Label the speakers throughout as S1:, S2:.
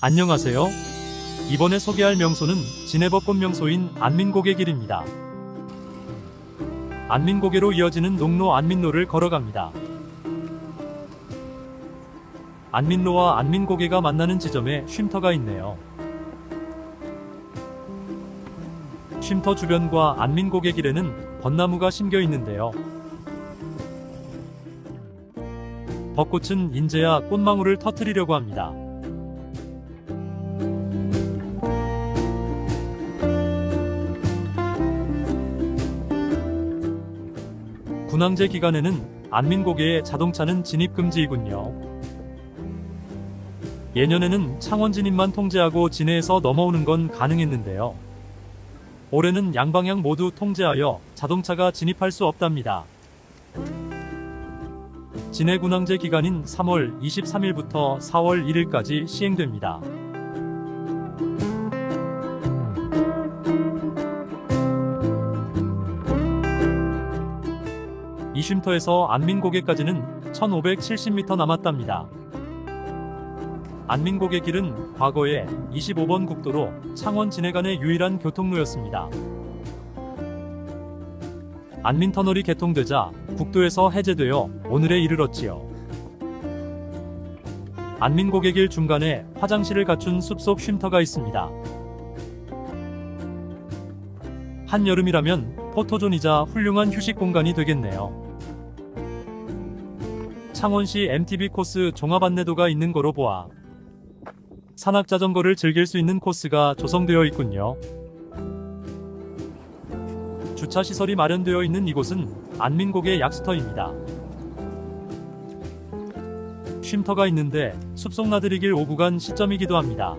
S1: 안녕하세요. 이번에 소개할 명소는 진해벚꽃 명소인 안민고개 길입니다. 안민고개로 이어지는 농로 안민로를 걸어갑니다. 안민로와 안민고개가 만나는 지점에 쉼터가 있네요. 쉼터 주변과 안민고개 길에는 벚나무가 심겨 있는데요. 벚꽃은 인제야 꽃망울을 터트리려고 합니다. 군항제 기간에는 안민고개에 자동차는 진입 금지이군요. 예년에는 창원 진입만 통제하고 진해에서 넘어오는 건 가능했는데요. 올해는 양방향 모두 통제하여 자동차가 진입할 수 없답니다. 진해 군항제 기간인 3월 23일부터 4월 1일까지 시행됩니다. 이 쉼터에서 안민고개까지는 1570m 남았답니다. 안민고개 길은 과거에 25번 국도로 창원 진해 간의 유일한 교통로였습니다. 안민터널이 개통되자 국도에서 해제되어 오늘에 이르렀지요. 안민고개길 중간에 화장실을 갖춘 숲속 쉼터가 있습니다. 한여름이라면 포토존이자 훌륭한 휴식 공간이 되겠네요. 창원시 MTB 코스 종합 안내도가 있는 거로 보아 산악 자전거를 즐길 수 있는 코스가 조성되어 있군요. 주차 시설이 마련되어 있는 이곳은 안민고개 약수터입니다. 쉼터가 있는데 숲속 나들이길 5구간 시점이기도 합니다.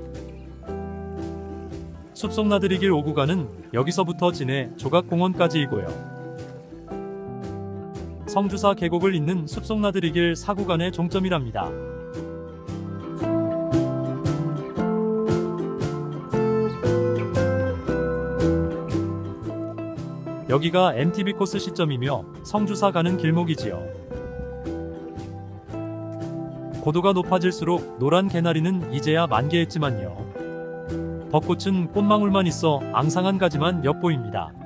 S1: 숲속 나들이길 5구간은 여기서부터 진해 조각공원까지이고요. 성주사 계곡을 잇는 숲속 나들이길 4구간의 종점이랍니다. 여기가 MTB 코스 시점이며 성주사 가는 길목이지요. 고도가 높아질수록 노란 개나리는 이제야 만개했지만요. 벚꽃은 꽃망울만 있어 앙상한 가지만 엿보입니다.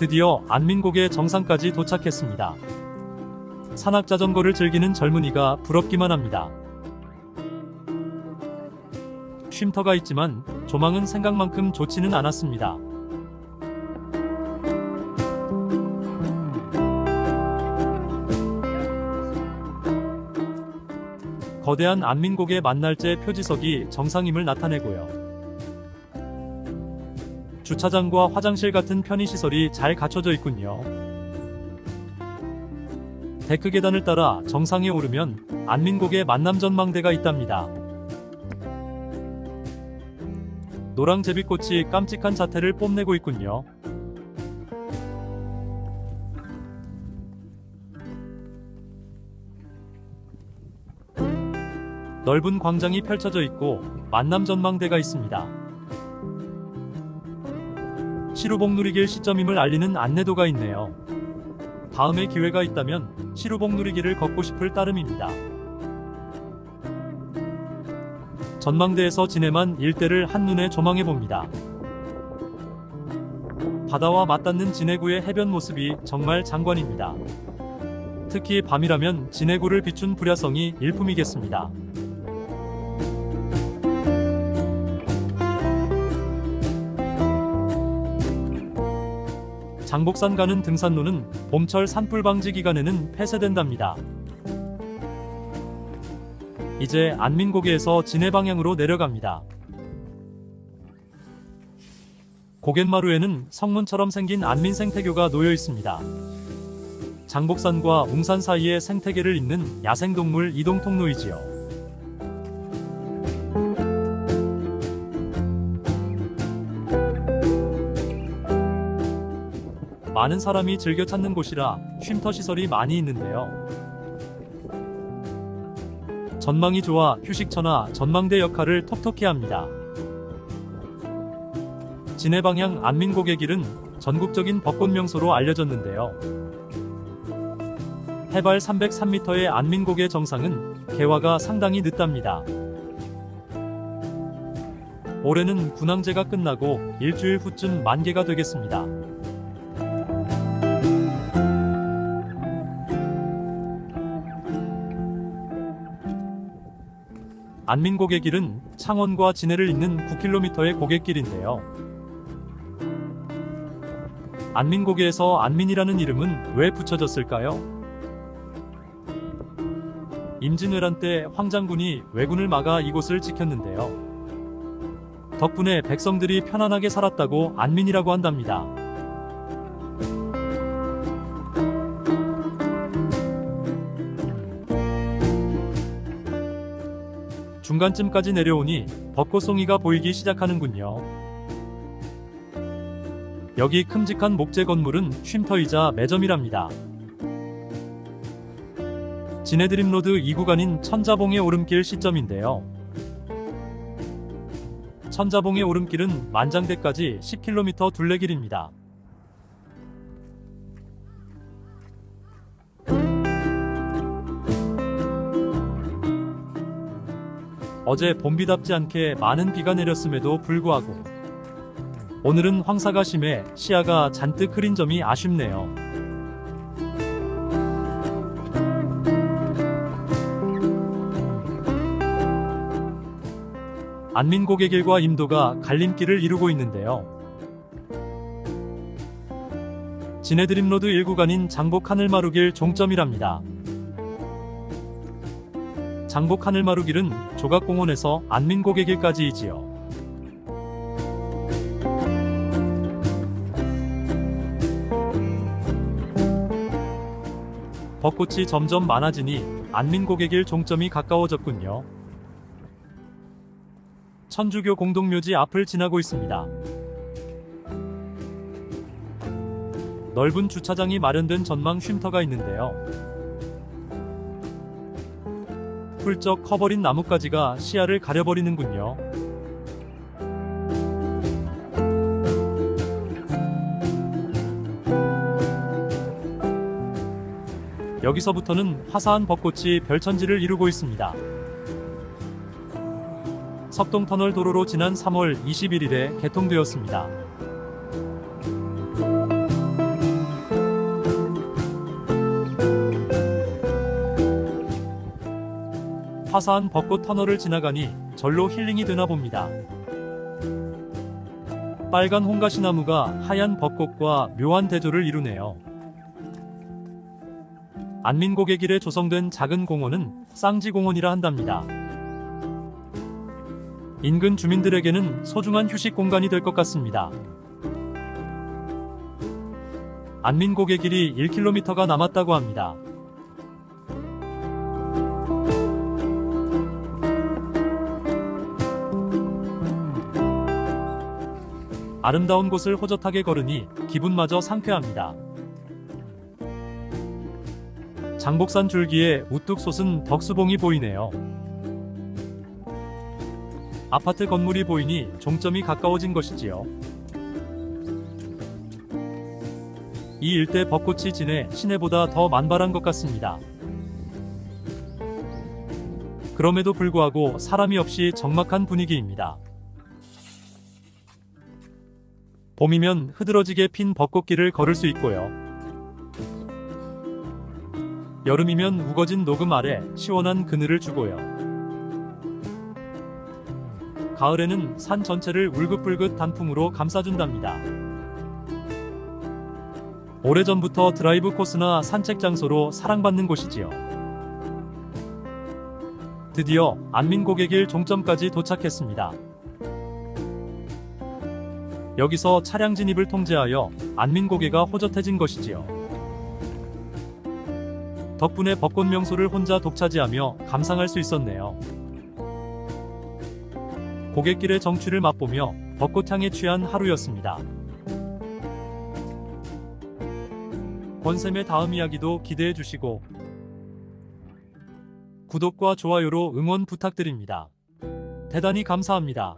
S1: 드디어 안민고개 정상까지 도착했습니다. 산악 자전거를 즐기는 젊은이가 부럽기만 합니다. 쉼터가 있지만 조망은 생각만큼 좋지는 않았습니다. 거대한 안민고개 만날제 표지석이 정상임을 나타내고요. 주차장과 화장실 같은 편의시설이 잘 갖춰져 있군요. 데크 계단을 따라 정상에 오르면 안민곡의 만남 전망대가 있답니다. 노랑 제비꽃이 깜찍한 자태를 뽐내고 있군요. 넓은 광장이 펼쳐져 있고 만남 전망대가 있습니다. 시루봉 누리길 시점임을 알리는 안내도가 있네요. 다음에 기회가 있다면 시루봉 누리길을 걷고 싶을 따름입니다. 전망대에서 진해만 일대를 한눈에 조망해 봅니다. 바다와 맞닿는 진해구의 해변 모습이 정말 장관입니다. 특히 밤이라면 진해구를 비춘 불야성이 일품이겠습니다. 장복산 가는 등산로는 봄철 산불 방지 기간에는 폐쇄된답니다. 이제 안민고개에서 진해 방향으로 내려갑니다. 고갯마루에는 성문처럼 생긴 안민 생태교가 놓여 있습니다. 장복산과 웅산 사이의 생태계를 잇는 야생동물 이동 통로이지요. 많은 사람이 즐겨 찾는 곳이라 쉼터 시설이 많이 있는데요. 전망이 좋아 휴식처나 전망대 역할을 톡톡히 합니다. 진해 방향 안민고개 길은 전국적인 벚꽃 명소로 알려졌는데요. 해발 303m의 안민곡의 정상은 개화가 상당히 늦답니다. 올해는 군항제가 끝나고 일주일 후쯤 만개가 되겠습니다. 안민고개 길은 창원과 진해를 잇는 9km의 고갯길인데요. 안민고개에서 안민이라는 이름은 왜 붙여졌을까요? 임진왜란 때 황장군이 왜군을 막아 이곳을 지켰는데요. 덕분에 백성들이 편안하게 살았다고 안민이라고 한답니다. 중간쯤까지 내려오니 벚꽃송이가 보이기 시작하는군요. 여기 큼직한 목재 건물은 쉼터이자 매점이랍니다. 진해드림로드 2구간인 천자봉의 오름길 시점인데요. 천자봉의 오름길은 만장대까지 10km 둘레길입니다. 어제 봄비답지 않게 많은 비가 내렸음에도 불구하고 오늘은 황사가 심해 시야가 잔뜩 흐린 점이 아쉽네요. 안민고개길과 임도가 갈림길을 이루고 있는데요. 진해드림로드 1구간인 장복 하늘마루길 종점이랍니다. 장복 하늘마루 길은 조각공원에서 안민고개 길까지 이지요. 벚꽃이 점점 많아지니 안민고개길 종점이 가까워졌군요. 천주교 공동묘지 앞을 지나고 있습니다. 넓은 주차장이 마련된 전망 쉼터가 있는데요. 훌쩍 커버린 나뭇가지가 시야를 가려버리는군요. 여기서부터는 화사한 벚꽃이 별천지를 이루고 있습니다. 석동터널 도로로 지난 3월 21일에 개통되었습니다. 화사한 벚꽃 터널을 지나가니 절로 힐링이 되나 봅니다. 빨간 홍가시나무가 하얀 벚꽃과 묘한 대조를 이루네요. 안민고개길에 조성된 작은 공원은 쌍지공원이라 한답니다. 인근 주민들에게는 소중한 휴식 공간이 될 것 같습니다. 안민고개 길이 1km가 남았다고 합니다. 아름다운 곳을 호젓하게 걸으니 기분마저 상쾌합니다. 장복산 줄기에 우뚝 솟은 덕수봉이 보이네요. 아파트 건물이 보이니 종점이 가까워진 것이지요. 이 일대 벚꽃이 진해 시내보다 더 만발한 것 같습니다. 그럼에도 불구하고 사람이 없이 적막한 분위기입니다. 봄이면 흐드러지게 핀 벚꽃길을 걸을 수 있고요. 여름이면 우거진 녹음 아래 시원한 그늘을 주고요. 가을에는 산 전체를 울긋불긋 단풍으로 감싸준답니다. 오래전부터 드라이브 코스나 산책 장소로 사랑받는 곳이지요. 드디어 안민고개길 종점까지 도착했습니다. 여기서 차량 진입을 통제하여 안민고개가 호젓해진 것이지요. 덕분에 벚꽃 명소를 혼자 독차지하며 감상할 수 있었네요. 고갯길의 정취를 맛보며 벚꽃향에 취한 하루였습니다. 권쌤의 다음 이야기도 기대해 주시고 구독과 좋아요로 응원 부탁드립니다. 대단히 감사합니다.